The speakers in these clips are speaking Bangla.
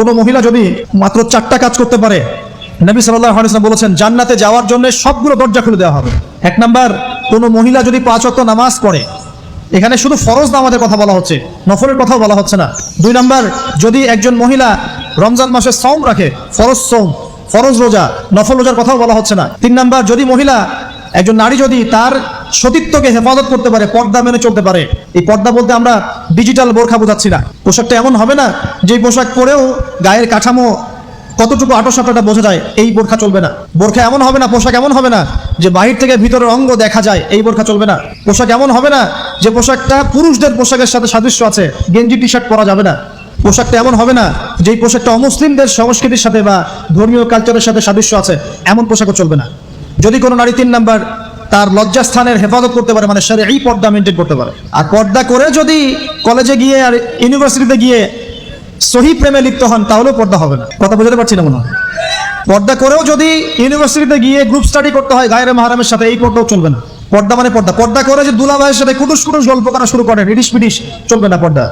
কোনো মহিলা যদি মাত্র চারটা কাজ করতে পারে, নবী সাল্লাহ বলেছেন, জান্নাতে যাওয়ার জন্য সবগুলো দরজা খুলে দেওয়া হবে। এক নাম্বার, কোনো মহিলা যদি পাঁচ ওয়াক্ত নামাজ পড়ে, এখানে শুধু ফরজ নামাজের কথা বলা হচ্ছে, নফলের কথাও বলা হচ্ছে না। দুই নাম্বার, যদি একজন মহিলা রমজান মাসে সৌম রাখে, ফরজ সৌম ফরজ রোজা, নফল রোজার কথাও বলা হচ্ছে না। তিন নাম্বার, যদি মহিলা একজন নারী যদি তার সতীত্বকে হেফাজত করতে পারে, পর্দা মেনে চলতে পারে। এই পর্দা বলতে আমরা ডিজিটাল বোরখা বোঝাচ্ছি না। পোশাকটা এমন হবে না যে পোশাক পরেও গায়ের কাঠামো কতটুকু আটো সাপটাটা বোঝা যায়, এই বোরখা চলবে না। বোরখা এমন হবে না, পোশাক এমন হবে না, যে বাহির থেকে ভিতরের অঙ্গ দেখা যায়, এই বোরখা চলবে না। পোশাক এমন হবে না, যে পোশাকটা পুরুষদের পোশাকের সাথে সাদৃশ্য আছে, গেঞ্জি টি শার্ট পরা যাবে না। পোশাকটা এমন হবে না, যেই পোশাকটা অমুসলিমদের সংস্কৃতির সাথে বা ধর্মীয় কালচারের সাথে সাদৃশ্য আছে, এমন পোশাকও চলবে না। যদি কোনো নারী তিন নাম্বার তার লজ্জাস্থানের হেফাজত করতে পারে মানে সারে এই পর্দা মেনটেন করতে পারে। আর পর্দা করে যদি কলেজে গিয়ে আর ইউনিভার্সিটিতে গিয়ে সহি প্রেমে লিপ্ত হন, তাহলেও পর্দা হবে না। কথা বোঝাতে পারছি না মনে হয়? পর্দা করেও যদি ইউনিভার্সিটিতে গিয়ে গ্রুপ স্টাডি করতে হয় গায়ের মাহারামের সাথে, এই পর্দাও চলবে না। পর্দা মানে পর্দা। পর্দা করে যে দুলা ভাইয়ের সাথে কুটুস কুটুস গল্প করা শুরু করেন ইডিস পিডিস চলবে না পর্দা।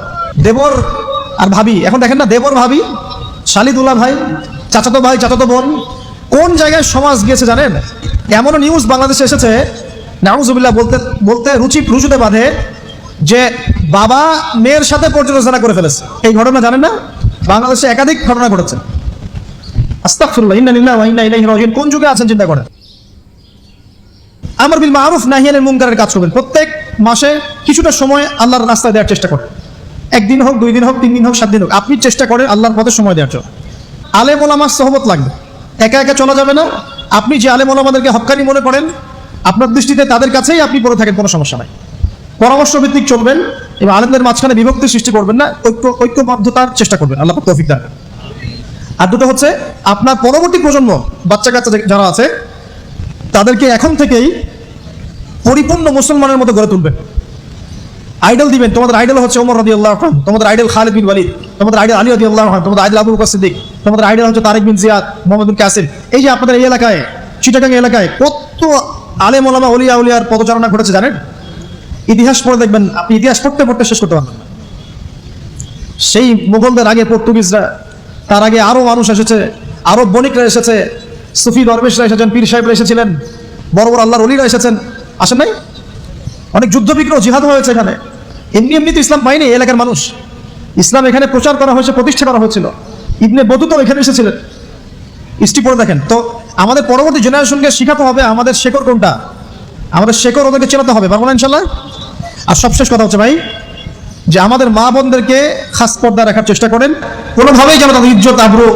দেবর আর ভাবি, এখন দেখেন না, দেবর ভাবি, শালি দুলা ভাই চাচাতো ভাই, চাচাতো বোন, কোন জায়গায় সমাজ গিয়েছে জানেন? এমনও নিউজ বাংলাদেশে এসেছে, নাউজুবিল্লাহ বলতে বলতে রুচি, রুচুতে বাঁধে যে বাবা মেয়ের সাথে পর্যালোচনা করে ফেলেছে। এই ঘটনা জানেন না? বাংলাদেশে একাধিক ঘটনা ঘটেছে। কোন যুগে আছেন, চিন্তা করেন? বিল মুনকারের কাজ করবেন। প্রত্যেক মাসে কিছুটা সময় আল্লাহর রাস্তায় দেওয়ার চেষ্টা করেন। একদিন হোক, দুই দিন হোক, তিন দিন হোক, সাত দিন হোক, আপনি চেষ্টা করেন আল্লাহর পথে সময় দেওয়ার জন্য। আলেম ওলামার সহবত লাগবে। একা একা চলা যাবে না? আপনি যে আলেম ওলামাদেরকে হক্কানি মনে করেন, আপনার দৃষ্টিতে তাদের কাছেই আপনি পড়ে থাকেন, কোনো সমস্যা নাই। পরামর্শ ভিত্তিক চলবেন এবং আলেমদের মাঝখানে বিভক্তি সৃষ্টি করবেন না, ঐক্য, ঐক্যবদ্ধতার চেষ্টা করবেন, আল্লাহ তৌফিক দান। আর দুটো হচ্ছে, আপনার পরবর্তী প্রজন্ম বাচ্চা কাচ্চা যারা আছে, তাদেরকে এখন থেকেই পরিপূর্ণ মুসলমানের মতো গড়ে তুলবেন। আইডল দিবেন। তোমাদের আইডল হচ্ছে ওমর রাদি আল্লাহ তোমাদের আইডল খালিদ বিন ওয়ালিদ। তোমাদের আইডল আলী রাদি আল্লাহ তোমাদের আইডল আবু বকর তোমাদের আইডল হচ্ছে তারেক বিন জিয়াদ, মোহাম্মদ বিন কাসিম। এই যে আপনাদের এই এলাকায়, চিটাগাং এলাকায় কত আলেম ওলামা অলিয়া উলিয়ার পদচারণা ঘটেছে জানেন? ইতিহাস পড়ে দেখবেন, আপনি ইতিহাস পড়তে পড়তে শেষ করতে পারবেন সেই মুঘলদের আগে পর্তুগিজরা, তার আগে আরও মানুষ এসেছে, আরও বণিকরা এসেছে, সুফি দরবেশরা এসেছেন, পীর সাহেবরা এসেছিলেন, বড় বড় আল্লাহর অলিরা এসেছেন। আসেন নাই? অনেক যুদ্ধ বিগ্রহ জিহাদ হয়েছে এখানে। এমনি এমনি তো ইসলাম এই এলাকার মানুষ। ইসলাম এখানে প্রচার করা হয়েছে, প্রতিষ্ঠা করা হয়েছিল ইবনে বতুতাও এখানে এসেছিলেন। হিস্ট্রি পড়ে দেখেন। তো আমাদের পরবর্তী জেনারেশনকে শেখাতে হবে আমাদের শেকড় কোনটা? আমাদের শেকড় ওদেরকে চেনাতে হবে। পারব না ইনশাল্লাহ আর সবশেষ কথা হচ্ছে ভাই, যে আমাদের মা বোনদেরকে খাস পর্দা রাখার চেষ্টা করেন। কোনোভাবেই যেন তাদের ইজ্জত আব্রু